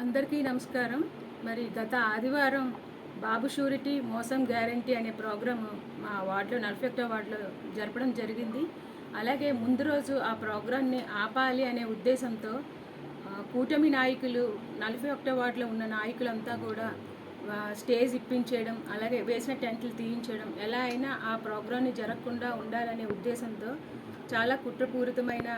అందరికీ నమస్కారం. మరి గత ఆదివారం బాబు షూరిటీ మోసం గ్యారంటీ అనే ప్రోగ్రాము మా వార్డులో నలభై ఒకటో వార్డులో జరపడం జరిగింది. అలాగే ముందు రోజు ఆ ప్రోగ్రాన్ని ఆపాలి అనే ఉద్దేశంతో కూటమి నాయకులు నలభై ఒకటో వార్డులో ఉన్న నాయకులంతా కూడా స్టేజ్ ఇప్పించేయడం అలాగే వేసిన టెంట్లు తీయించడం ఎలా అయినా ఆ ప్రోగ్రాన్ని జరగకుండా ఉండాలనే ఉద్దేశంతో చాలా కుట్రపూరితమైన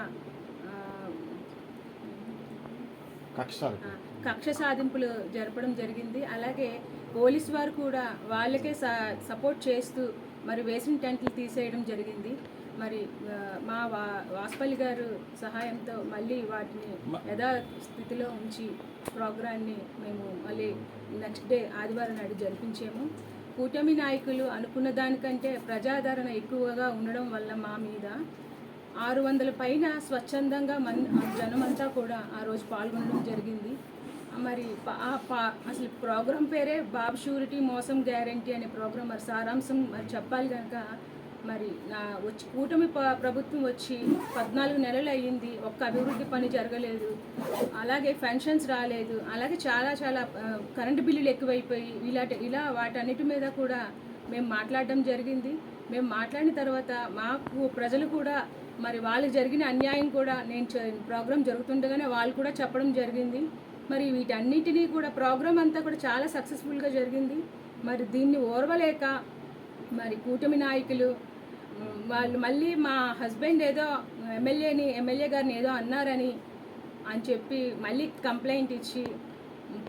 కక్షాలు కక్ష సాధింపులు జరపడం జరిగింది. అలాగే పోలీస్ వారు కూడా వాళ్ళకే స- సపోర్ట్ చేస్తూ మరి వేసిన టెంట్లు తీసేయడం జరిగింది. మరి మా వా వాసుపల్లి గారు సహాయంతో మళ్ళీ వాటిని యథాస్థితిలో ఉంచి ప్రోగ్రాన్ని మేము మళ్ళీ నెక్స్ట్ డే ఆదివారం నాడు జరిపించాము. కూటమి నాయకులు అనుకున్న దానికంటే ప్రజాదరణ ఎక్కువగా ఉండడం వల్ల మా మీద ఆరు వందల పైన స్వచ్ఛందంగా మన్ జనమంతా కూడా ఆ రోజు పాల్గొనడం జరిగింది. మరి ఆ పా- అసలు ప్రోగ్రాం పేరే బాబు షూరిటీ మోసం గ్యారంటీ అనే ప్రోగ్రాం మరి సారాంశం మరి చెప్పాలి కనుక మరి నా వచ్చి కూటమి ప్రభుత్వం వచ్చి పద్నాలుగు నెలలు అయ్యింది ఒక్క అభివృద్ధి పని జరగలేదు అలాగే పెన్షన్స్ రాలేదు అలాగే చాలా చాలా కరెంటు బిల్లులు ఎక్కువైపోయి ఇలాంటి ఇలా వాటన్నిటి మీద కూడా మేము మాట్లాడడం జరిగింది. మేము మాట్లాడిన తర్వాత మాకు ప్రజలు కూడా మరి వాళ్ళకి జరిగిన అన్యాయం కూడా నేను ప్రోగ్రాం జరుగుతుండగానే వాళ్ళు కూడా చెప్పడం జరిగింది. మరి వీటన్నిటినీ కూడా ప్రోగ్రాం అంతా కూడా చాలా సక్సెస్ఫుల్గా జరిగింది. మరి దీన్ని ఓర్వలేక మరి కూటమి నాయకులు వాళ్ళు మళ్ళీ మా హస్బెండ్ ఏదో ఎమ్మెల్యేని ఎమ్మెల్యే గారిని ఏదో అన్నారని అని చెప్పి మళ్ళీ కంప్లైంట్ ఇచ్చి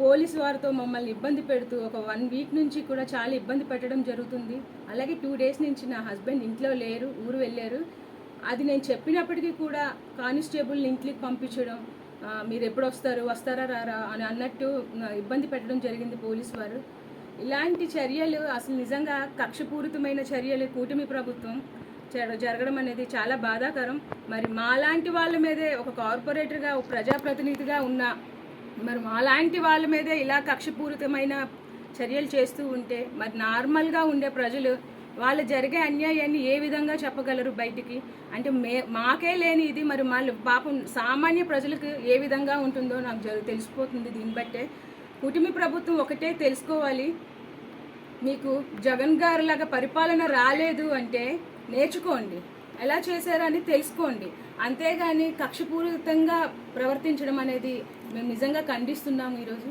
పోలీస్ వారితో మమ్మల్ని ఇబ్బంది పెడుతూ ఒక వన్ వీక్ నుంచి కూడా చాలా ఇబ్బంది పెట్టడం జరుగుతుంది. అలాగే టూ డేస్ నుంచి నా హస్బెండ్ ఇంట్లో లేరు ఊరు వెళ్ళారు. అది నేను చెప్పినప్పటికీ కూడా కానిస్టేబుల్ని ఇంట్లోకి పంపించడం మీరు ఎప్పుడు వస్తారు వస్తారా రారా అని అన్నట్టు ఇబ్బంది పెట్టడం జరిగింది పోలీస్ వారు. ఇలాంటి చర్యలు అసలు నిజంగా కక్షపూరితమైన చర్యలు కూటమి ప్రభుత్వం జరగడం అనేది చాలా బాధాకరం. మరి మాలాంటి వాళ్ళ మీదే ఒక కార్పొరేటర్గా ఒక ప్రజాప్రతినిధిగా ఉన్న మరి మాలాంటి వాళ్ళ మీదే ఇలా కక్షపూరితమైన చర్యలు చేస్తూ ఉంటే మరి నార్మల్గా ఉండే ప్రజలు వాళ్ళు జరిగే అన్యాయాన్ని ఏ విధంగా చెప్పగలరు బయటికి? అంటే మే మాకే లేని ఇది మరి వాళ్ళు పాపం సామాన్య ప్రజలకు ఏ విధంగా ఉంటుందో నాకు జరు తెలిసిపోతుంది దీన్ని బట్టే. కుటుంబ ప్రభుత్వం ఒకటే తెలుసుకోవాలి. మీకు జగన్ గారు లాగా పరిపాలన రాలేదు అంటే నేర్చుకోండి. ఎలా చేశారని తెలుసుకోండి. అంతేగాని కక్షపూరితంగా ప్రవర్తించడం అనేది మేము నిజంగా ఖండిస్తున్నాము ఈరోజు.